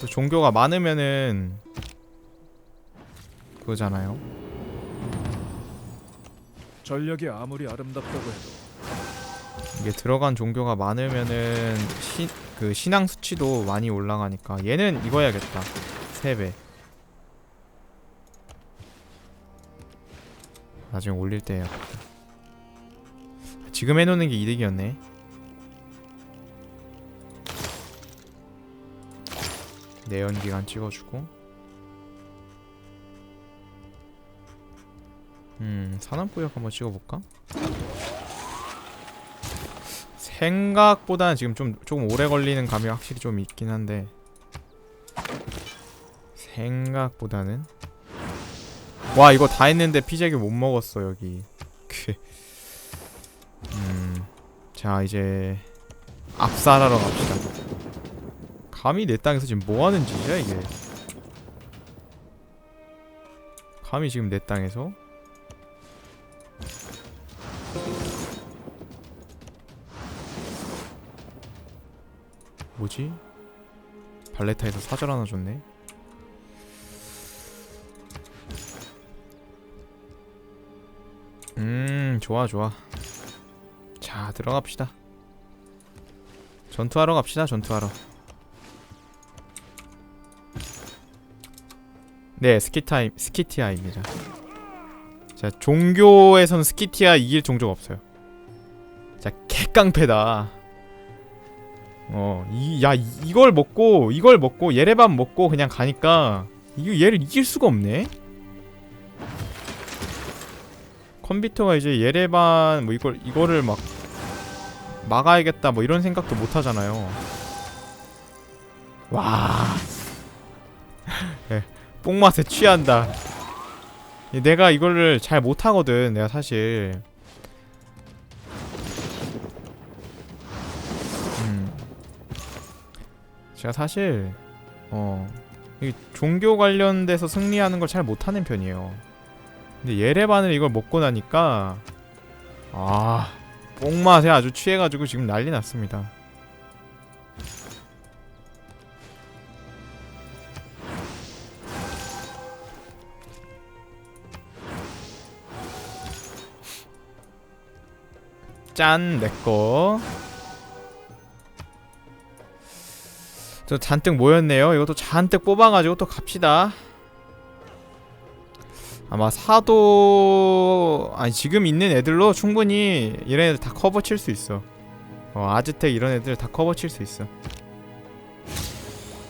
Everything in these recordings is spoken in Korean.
또 종교가 많으면은 그거잖아요. 전력이 아무리 아름답다고 해도 이게 들어간 종교가 많으면은 신, 그 신앙 수치도 많이 올라가니까 얘는 이거 해야겠다. 3배. 나중에 올릴 때 해야겠다. 지금 해놓는 게 이득이었네. 내연기관 찍어주고. 음 산업구역 한번 찍어볼까? 생각보다는 지금 좀 조금 오래 걸리는 감이 확실히 좀 있긴 한데. 생각보다는. 와 이거 다 했는데 피자기 못 먹었어 여기. 그. 음, 자 이제 압살하러 갑시다 감히 내 땅에서 지금 뭐 하는 짓이야 이게 감히 지금 내 땅에서 뭐지? 발레타에서 사절 하나 줬네. 음, 좋아, 좋아. 자, 들어갑시다. 전투하러 갑시다, 전투하러. 네, 스키타임, 스키티아입니다. 자, 종교에선 스키티아 이길 종족 없어요. 자, 개깡패다. 어, 이, 야, 이- 이걸 먹고, 이걸 먹고, 예레반 먹고 그냥 가니까, 이거 얘를 이길 수가 없네? 컴퓨터가 이제 예레반, 뭐 이걸, 이거를 막, 막아야겠다, 뭐 이런 생각도 못 하잖아요. 와. 예, 뽕맛에 취한다. 이 내가 이거를 잘 못하거든, 내가 사실. 음. 제가 사실 어, 이 종교 관련돼서 승리하는 걸 잘 못하는 편이에요. 근데 예레반을 이걸 먹고 나니까 아 뽕맛에 아주 취해가지고 지금 난리 났습니다. 짠 내꺼 저 잔뜩 모였네요. 이것도 잔뜩 뽑아가지고 또 갑시다. 아마 사도 아니 지금 있는 애들로 충분히 이런 애들 다 커버 칠 수 있어. 어 아즈텍 이런 애들 다 커버 칠 수 있어.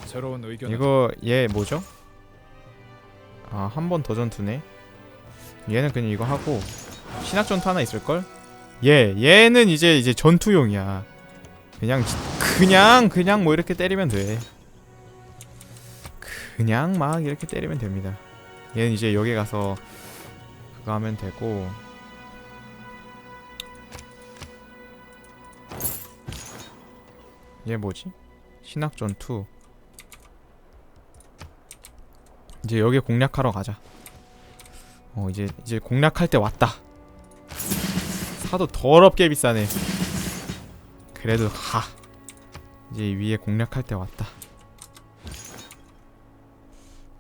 새로운 의견 이거 얘 뭐죠? 아 한 번 더 전투네. 얘는 그냥 이거 하고 신학 전투 하나 있을 걸? 얘 얘는 이제 이제 전투용이야. 그냥 지- 그냥 그냥 뭐 이렇게 때리면 돼. 그냥 막 이렇게 때리면 됩니다. 얘는 이제 여기 가서 그거 하면 되고 얘 뭐지? 신학 전투 이제 여기 공략하러 가자. 어 이제 이제 공략할 때 왔다. 사도 더럽게 비싸네. 그래도 가. 이제 위에 공략할 때 왔다.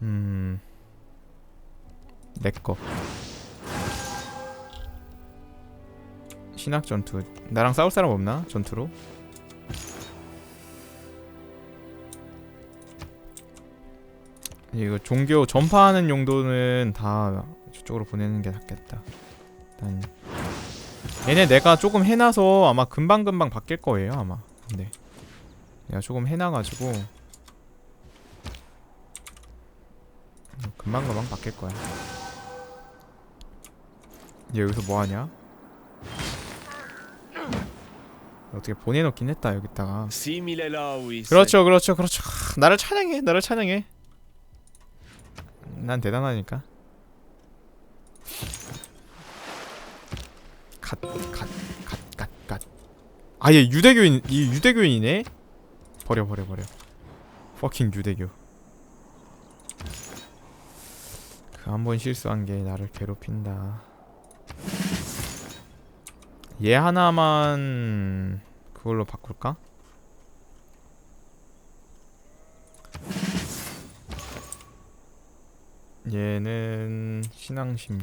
음. 내꺼. 신학 전투. 나랑 싸울 사람 없나? 전투로? 이거 종교 전파하는 용도는 다 저쪽으로 보내는 게 낫겠다. 일단 얘네 내가 조금 해놔서 아마 금방금방 바뀔 거예요 아마. 근데 내가 조금 해놔가지고 금방금방 바뀔 거야. 얘 여기서 뭐 하냐? 어떻게 보내놓긴 했다 여기다가. 그렇죠, 그렇죠, 그렇죠. 하, 나를 찬양해, 나를 찬양해. 난 대단하니까. 갓, 갓, 갓, 갓, 갓. 아, 얘 유대교인, 이 유대교인이네. 버려, 버려, 버려. 퍼킹 유대교. 그 한 번 실수한 게 나를 괴롭힌다. 얘 하나만 그걸로 바꿀까? 얘는 신앙심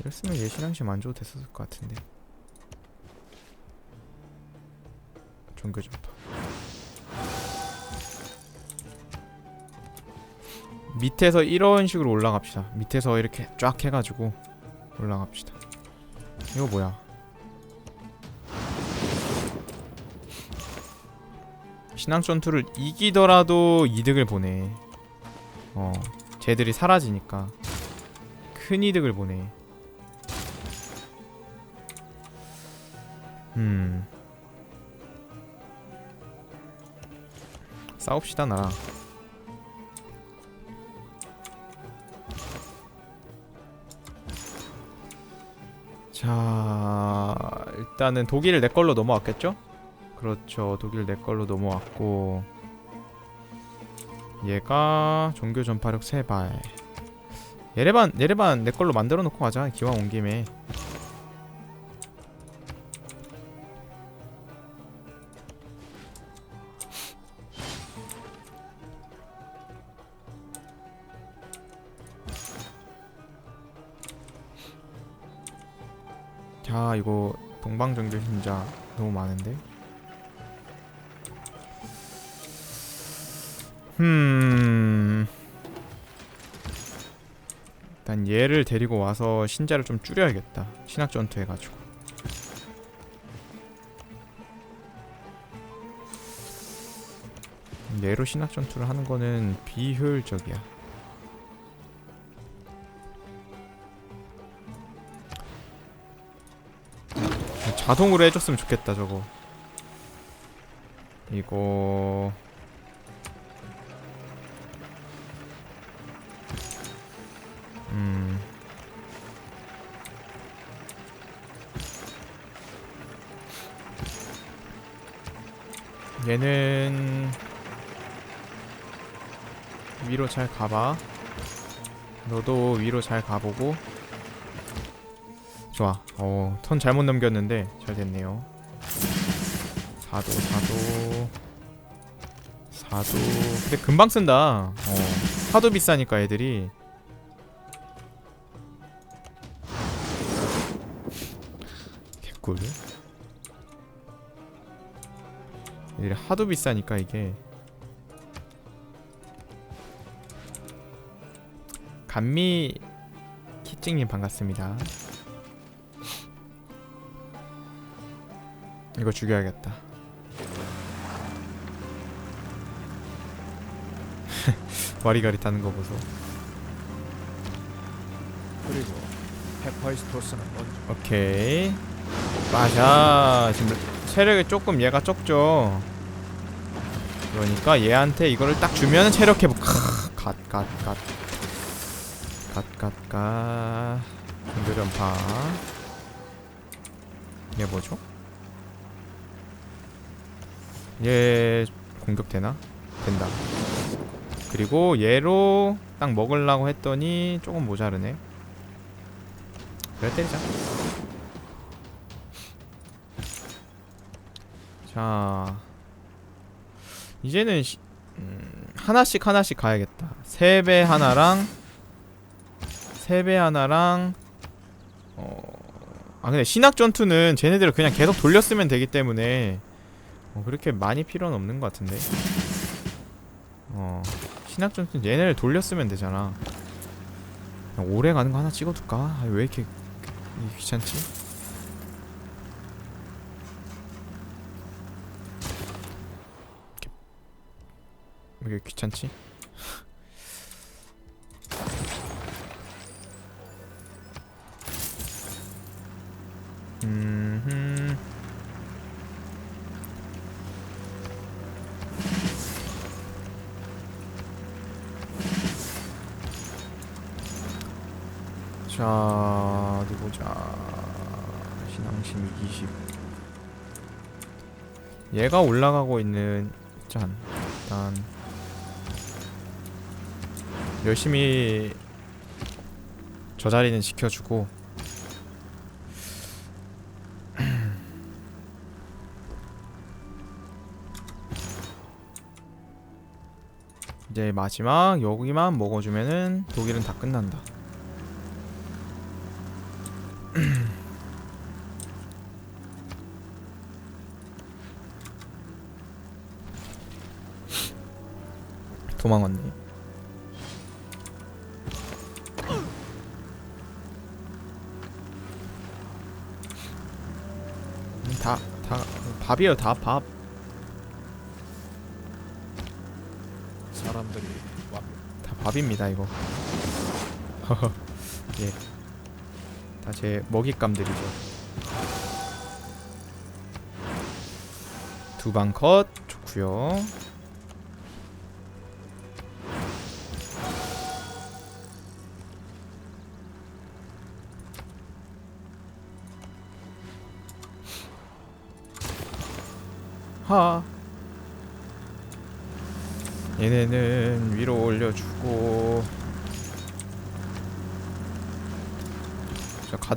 이랬으면 얘 신앙심 안 줘도 됐었을 것 같은데. 종교 전파. 밑에서 이런 식으로 올라갑시다. 밑에서 이렇게 쫙 해가지고 올라갑시다. 이거 뭐야? 신앙 전투를 이기더라도 이득을 보내 어 쟤들이 사라지니까 큰 이득을 보내 음. 싸웁시다 나랑 자 일단은 독일 내 걸로 넘어왔겠죠? 그렇죠. 독일 내 걸로 넘어왔고. 얘가 종교 전파력 3발. 예레반 예레반 내 걸로 만들어 놓고 가자. 기왕 온 김에 너무 많은데? 음 일단 얘를 데리고 와서 신자를 좀 줄여야겠다. 신학 전투 해가지고. 얘로 신학 전투를 하는 거는 비효율적이야 자동으로 해줬으면 좋겠다 저거. 이거 음. 얘는 위로 잘 가봐. 너도 위로 잘 가보고 좋아. 어, 턴 잘못 넘겼는데 잘 됐네요. 4도, 4도. 4도. 근데 금방 쓴다. 어. 하도 비싸니까 애들이. 개꿀. 애들이 하도 비싸니까 이게. 감미 키찡님 반갑습니다. 이거 죽여야겠다. 와리가리 타는 거 보소. 그리고 헤파이스토스는 먼저 오케이. 맞아. 지금 체력이 조금 얘가 적죠. 그러니까 얘한테 이거를 딱 주면 체력 회복. 갓갓갓. 갓갓갓. 공교전파. 얘 뭐죠? 얘 공격되나? 된다. 그리고 얘로 딱 먹으려고 했더니 조금 모자르네. 그래 때리자. 자, 이제는 시, 음, 하나씩 하나씩 가야겠다. 세배 하나랑 세배 하나랑 어, 아 근데 신학 전투는 쟤네들을 그냥 계속 돌렸으면 되기 때문에 어, 그렇게 많이 필요는 없는 것 같은데. 어, 신학 전투는 얘네를 돌렸으면 되잖아. 오래 가는 거 하나 찍어둘까? 아, 왜 이렇게 이- 귀찮지? 왜 이렇게 귀찮지? 음. 자 어디 보자. 신앙심 20 얘가 올라가고 있는 짠 일단 열심히 저 자리는 지켜주고. 이제 마지막 여기만 먹어주면은 독일은 다 끝난다. 도망갔네. 음, 다, 다, 밥이에요, 다 밥. 사람들이 완다 밥입니다 이거 예. 다 제 먹잇감들이죠 두 방 컷 좋구요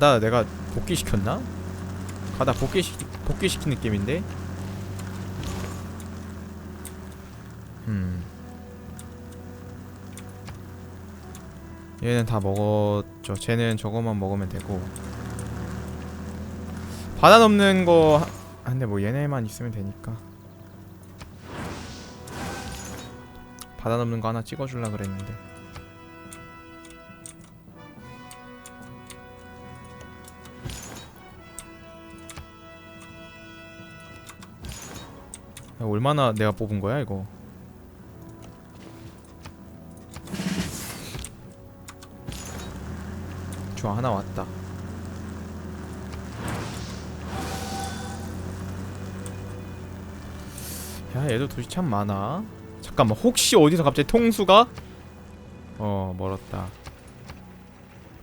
가다 내가 복귀시켰나? 가다 복귀시, 복귀시킨 느낌인데? 음. 얘는 다 먹었죠. 쟤는 저거만 먹으면 되고. 바다 넘는 거 하- 아, 근데 뭐 얘네만 있으면 되니까. 바다 넘는 거 하나 찍어줄라 그랬는데 야, 얼마나 내가 뽑은 거야 이거? 좋아 하나 왔다. 야 얘도 도시 참 많아. 잠깐만 혹시 어디서 갑자기 통수가? 어 멀었다.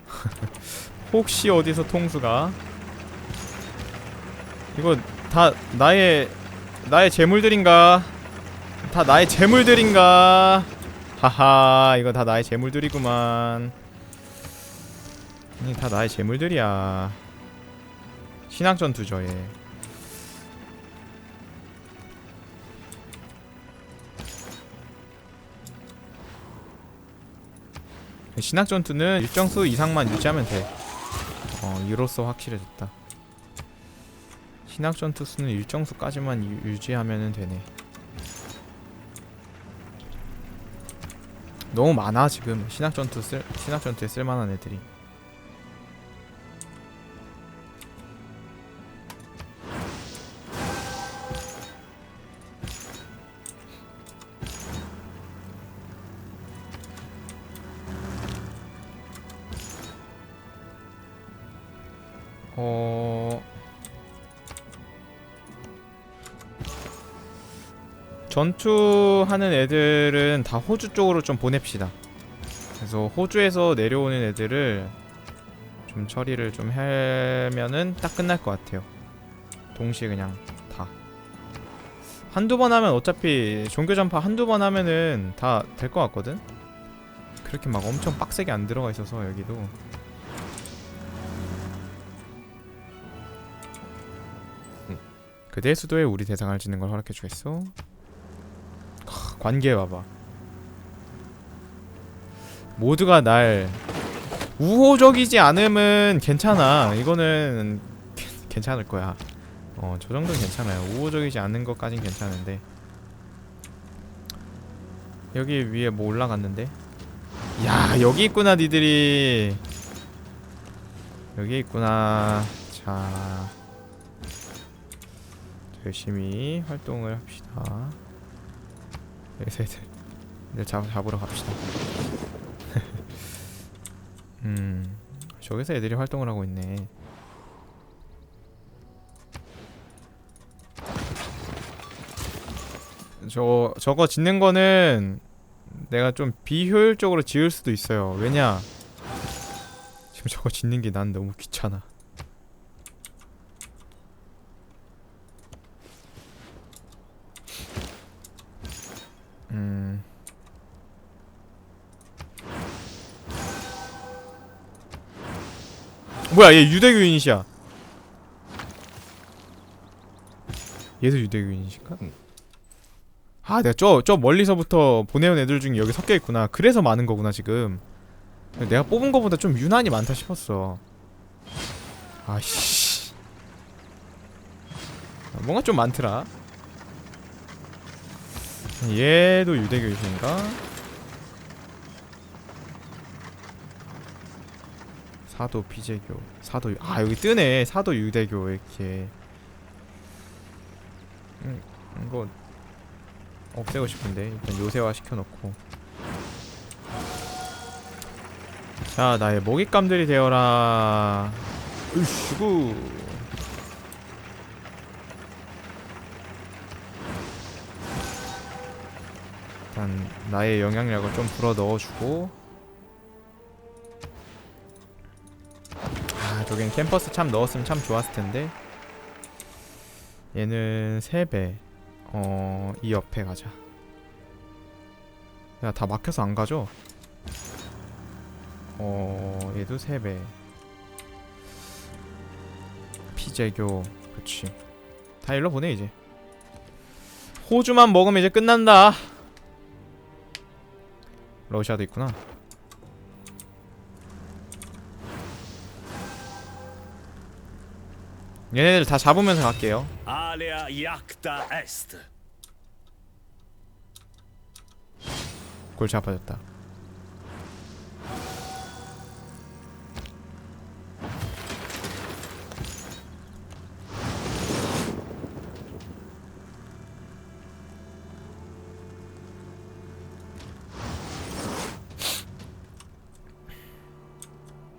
혹시 어디서 통수가? 이거 다 나의 나의 재물들인가? 다 나의 재물들인가? 하하 이거 다 나의 재물들이구만. 이다 나의 재물들이야. 신학전투죠 얘. 신학 전투는 일정 수 이상만 유지하면 돼. 어, 이로써 확실해졌다. 신학 전투 수는 일정 수까지만 유, 유지하면 되네. 너무 많아 지금 신학 전투 쓸 신학 전투에 쓸만한 애들이. 어 전투하는 애들은 다 호주 쪽으로 좀 보냅시다. 그래서 호주에서 내려오는 애들을 좀 처리를 좀 하면은 딱 끝날 것 같아요. 동시에 그냥 다. 한두 번 하면 어차피 종교 전파 한두 번 하면은 다 될 것 같거든. 그렇게 막 엄청 빡세게 안 들어가 있어서 여기도. 그대 수도에 우리 대상을 짓는 걸 허락해 주겠소? 하, 관계 봐봐. 모두가 날 우호적이지 않음은 괜찮아. 이거는 괜- 괜찮을 거야. 어, 저 정도는 괜찮아요. 우호적이지 않은 것까진 괜찮은데. 여기 위에 뭐 올라갔는데? 야, 여기 있구나, 니들이. 여기 있구나. 자. 열심히 활동을 합시다. 여기서 애들, 애들 잡, 잡으러 갑시다. 음, 저기서 애들이 활동을 하고 있네. 저 저거 짓는 거는 내가 좀 비효율적으로 지을 수도 있어요. 왜냐? 지금 저거 짓는 게 난 너무 귀찮아. 뭐야 얘 유대교 인이시야 얘도 유대교 인이신가? 응. 아 내가 저, 저 멀리서부터 보내온 애들 중에 여기 섞여 있구나 그래서 많은 거구나 지금 내가 뽑은 거보다 좀 유난히 많다 싶었어 아씨 아, 뭔가 좀 많더라 얘도 유대교이신가? 사도 비제교 사도 유... 아 여기 뜨네. 사도 유대교 이렇게. 음 이거 없애고 싶은데 일단 요새화 시켜놓고. 자 나의 먹잇감들이 되어라. 으슈구. 일단 나의 영향력을 좀 불어 넣어주고 저긴 캠퍼스 참 넣었으면 참 좋았을 텐데. 얘는 3배. 어... 이 옆에 가자. 야 다 막혀서 안 가죠? 어... 얘도 3배. 피제교. 그치. 다 일로 보내 이제. 호주만 먹으면 이제 끝난다. 러시아도 있구나 얘네들 다 잡으면서 갈게요 Alea iacta est. 골치 아파졌다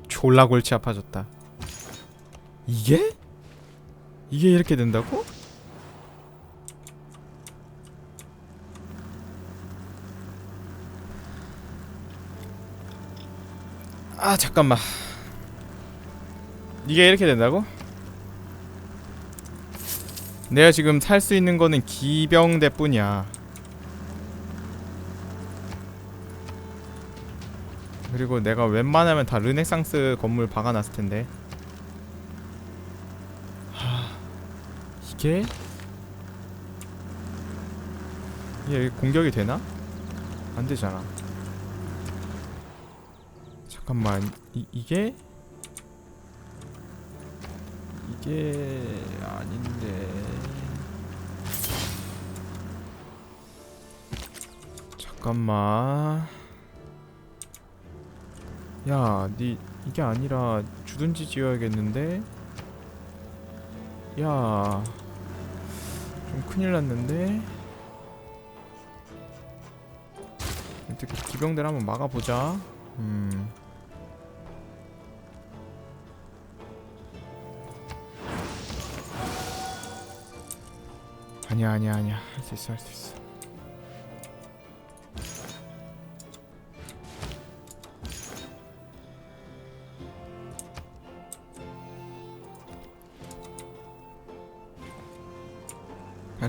졸라 골치 아파졌다 이게? 이게 이렇게 된다고? 아 잠깐만 이게 이렇게 된다고? 내가 지금 살 수 있는 거는 기병대 뿐이야 그리고 내가 웬만하면 다 르네상스 건물 박아놨을 텐데 이게? 이게 공격이 되나? 안 되잖아 잠깐만 이, 이게 이게 아닌데 잠깐만 야, 니 이게 아니라 주둔지 지어야겠는데? 야, 좀 큰일 났는데? 어떻게 기병들 한번 막아보자. 음. 아니야, 아니야, 아니야. 할 수 있어, 할 수 있어.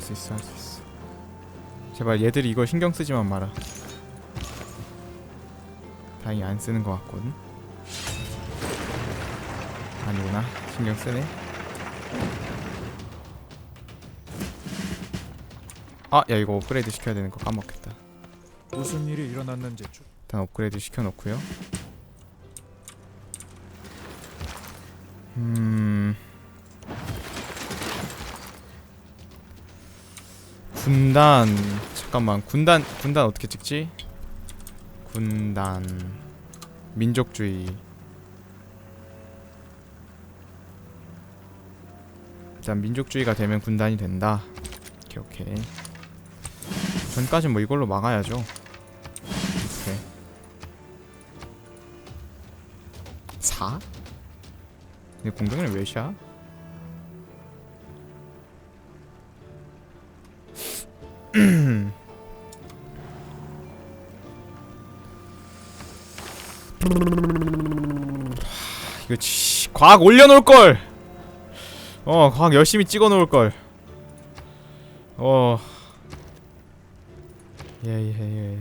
수 있어 할 수 있어. 제발 얘들이 이거 신경 쓰지만 마라. 다행히 안 쓰는 것 같거든. 아니구나. 신경 쓰네. 아 야 이거 업그레이드 시켜야 되는 거 까먹겠다. 무슨 일이 일어났는지 쭉 일단 업그레이드 시켜놓고요. 음 군단 잠깐만 군단 군단 어떻게 찍지? 군단 민족주의 일단 민족주의가 되면 군단이 된다 오케이 오케이 전까진 뭐 이걸로 막아야죠 오케이 4? 근데 공격력 몇이야? 과학 올려놓을 걸. 어, 과학 열심히 찍어놓을 걸. 어. 예 예 예.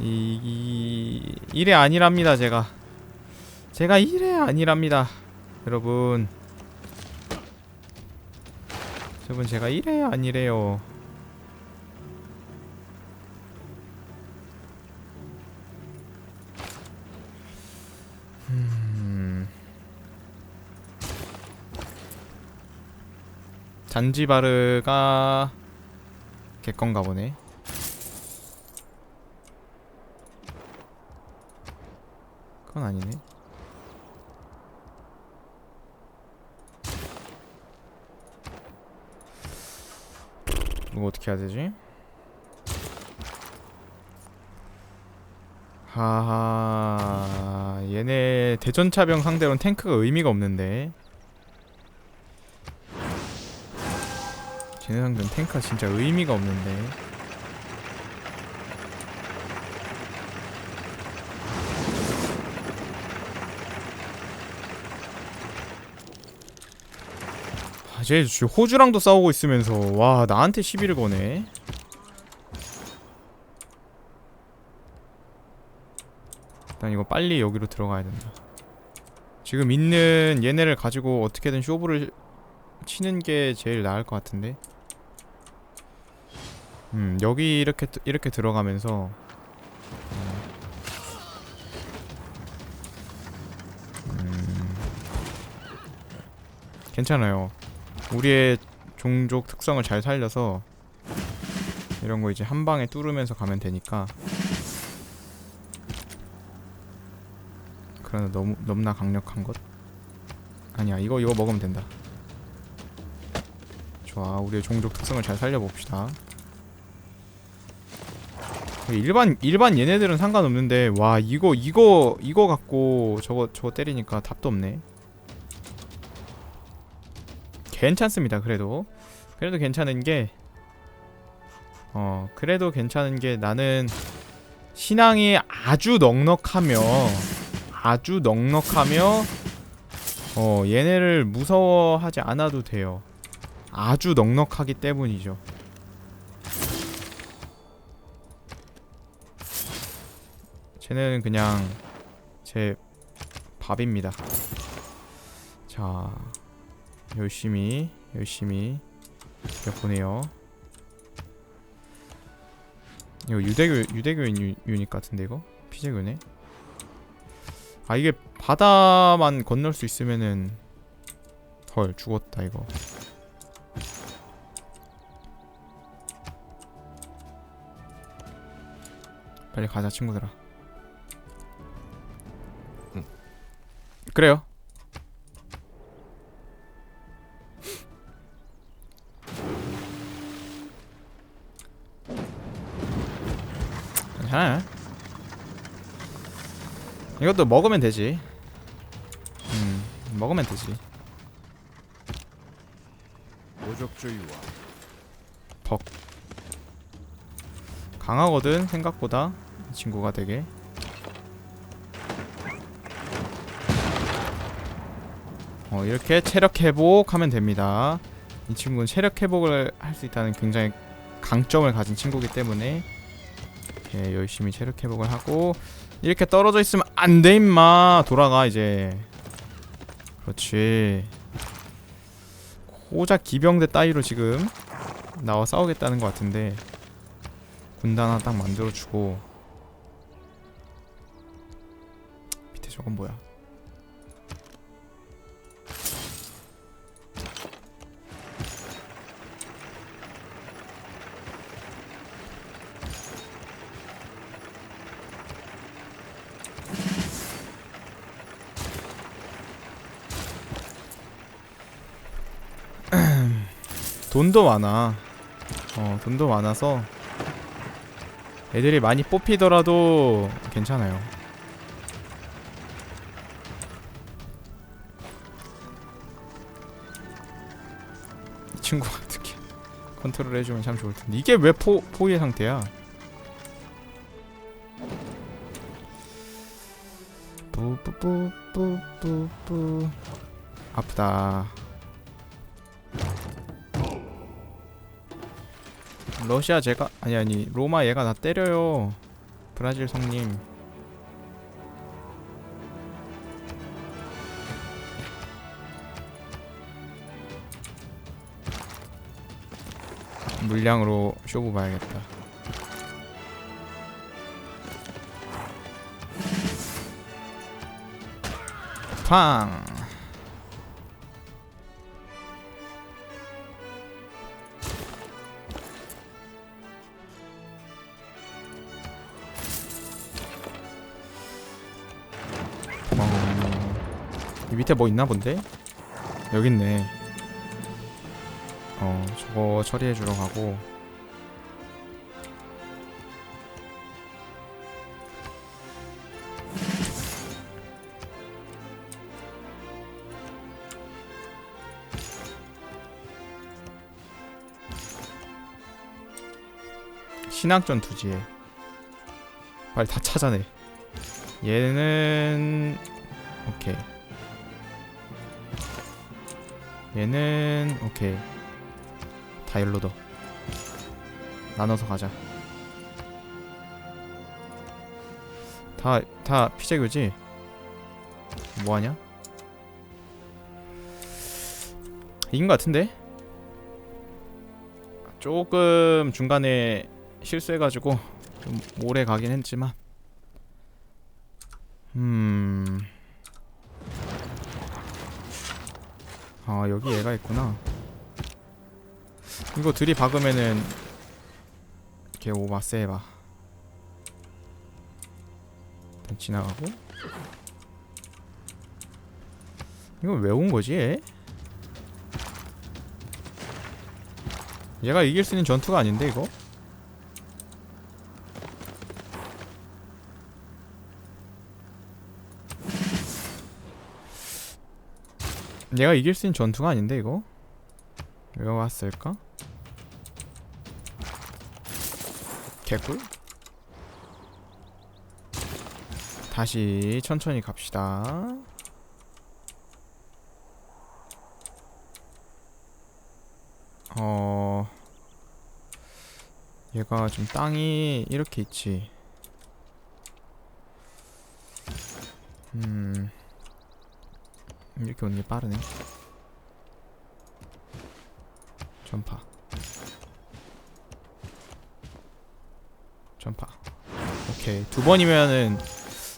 이, 이 이래 아니랍니다 제가. 제가 이래 아니랍니다. 여러분. 여러분 제가 이래 아니래요. 잔지바르가 개건가 보네. 그건 아니네. 이거 어떻게 해야 되지? 하하 얘네 대전차병 상대로는 탱크가 의미가 없는데 상대는 탱크가 진짜 의미가 없는데. 아, 쟤 호주랑도 싸우고 있으면서 와 나한테 시비를 거네. 일단 이거 빨리 여기로 들어가야 된다. 지금 있는 얘네를 가지고 어떻게든 쇼부를 치는 게 제일 나을 것 같은데 음 여기 이렇게 드- 이렇게 들어가면서 음, 괜찮아요. 우리의 종족 특성을 잘 살려서 이런 거 이제 한 방에 뚫으면서 가면 되니까. 그러나 너무 넘나 강력한 것? 아니야 이거 이거 먹으면 된다. 좋아 우리의 종족 특성을 잘 살려봅시다 일반 일반 얘네들은 상관없는데 와 이거 이거 이거 갖고 저거 저거 때리니까 답도 없네 괜찮습니다 그래도 그래도 괜찮은 게 어, 그래도 괜찮은 게 나는 신앙이 아주 넉넉하며 아주 넉넉하며 어, 얘네를 무서워하지 않아도 돼요. 아주 넉넉하기 때문이죠. 쟤는 그냥 제 밥입니다. 자, 열심히 열심히 보내요. 이거 유대교 유대교인 유, 유닛 같은데 이거 피제교네. 아 이게 바다만 건널 수 있으면은 헐 죽었다 이거. 빨리 가자 친구들아. 그래요. 괜찮아요. 이것도 먹으면 되지. 음, 먹으면 되지. 모적주의와 강하거든 생각보다 이 친구가 되게. 어 이렇게 체력 회복하면 됩니다. 이 친구는 체력 회복을 할 수 있다는 굉장히 강점을 가진 친구기 때문에 예, 열심히 체력 회복을 하고 이렇게 떨어져 있으면 안 돼 임마. 돌아가 이제. 그렇지. 고작 기병대 따위로 지금 나와 싸우겠다는 것 같은데 군단 하나 딱 만들어주고 밑에 저건 뭐야 돈도 많아. 어, 돈도 많아서 애들이 많이 뽑히더라도 괜찮아요. 이 친구가 어떻게 컨트롤 해주면 참 좋을 텐데 이게 왜 포, 포위의 상태야? 뿌뿌뿌뿌뿌뿌 아프다. 러시아 제가 아니 아니 로마 얘가 나 때려요. 브라질 성님. 물량으로 쇼부 봐야겠다. 팡 밑에 뭐 있나 본데? 여기 있네. 어, 저거 처리해 주러 가고. 신학전 투지에 빨리 다 찾아내. 얘는 오케이. 얘는 오케이. 다 일로 둬. 나눠서 가자. 다 다 피자교지? 뭐 하냐? 이긴 것 같은데? 조금 중간에 실수해가지고 좀 오래 가긴 했지만 음. 아 여기 얘가 있구나. 이거 들이박으면은 이렇게 오마세 해봐. 일단 지나가고. 이건 왜 온 거지? 얘? 얘가 이길 수 있는 전투가 아닌데 이거? 얘가 이길 수 있는 전투가 아닌데 이거? 왜 왔을까? 개꿀? 다시 천천히 갑시다. 어 얘가 좀 땅이 이렇게 있지. 음 이렇게 오는 게 빠르네. 전파. 전파. 오케이 두 번이면은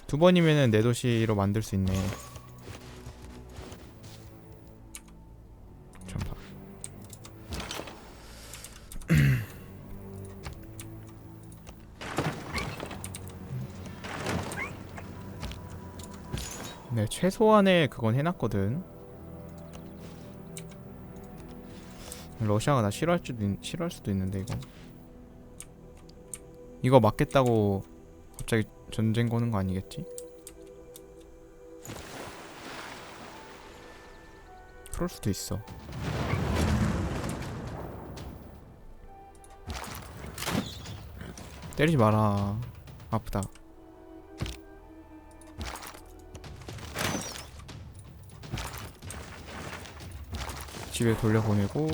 두 번이면은 내 도시로 만들 수 있네. 최소한의 그건 해놨거든. 러시아가 나 싫어할 수도 있, 싫어할 수도 있는데 이거. 이거 맞겠다고 갑자기 전쟁 거는 거 아니겠지? 그럴 수도 있어. 때리지 마라. 아프다. 집에 돌려보내고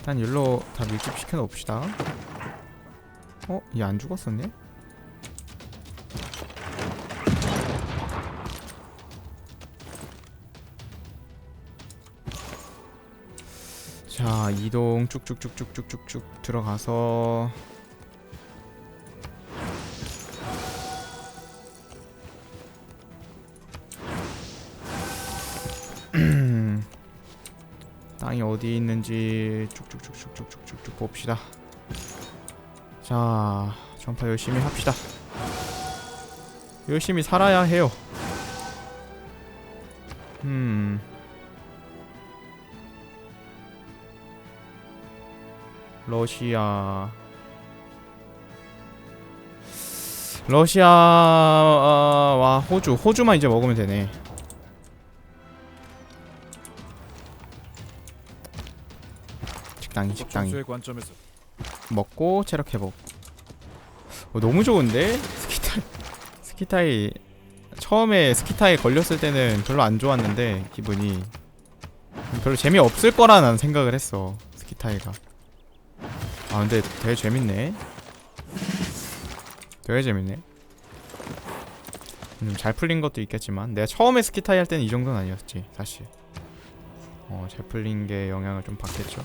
일단 일로 다 밀집 시켜 놓읍시다 어? 얘 안 죽었었네? 자 이동 쭉쭉쭉쭉쭉쭉쭉 들어가서 있는지 쭉쭉쭉쭉쭉쭉쭉 봅시다. 자, 전파 열심히 합시다. 열심히 살아야 해요. 음. 러시아 러시아와 호주 호주만 이제 먹으면 되네. 식당이 식당이 청소의 관점에서 먹고 체력 회복. 어, 너무 좋은데 스키타이 스키타이 처음에 스키타이 걸렸을 때는 별로 안 좋았는데 기분이 별로 재미 없을 거라는 생각을 했어 스키타이가. 아 근데 되게 재밌네. 되게 재밌네. 음, 잘 풀린 것도 있겠지만 내가 처음에 스키타이 할 때는 이 정도는 아니었지 사실. 어, 잘 풀린 게 영향을 좀 받겠죠.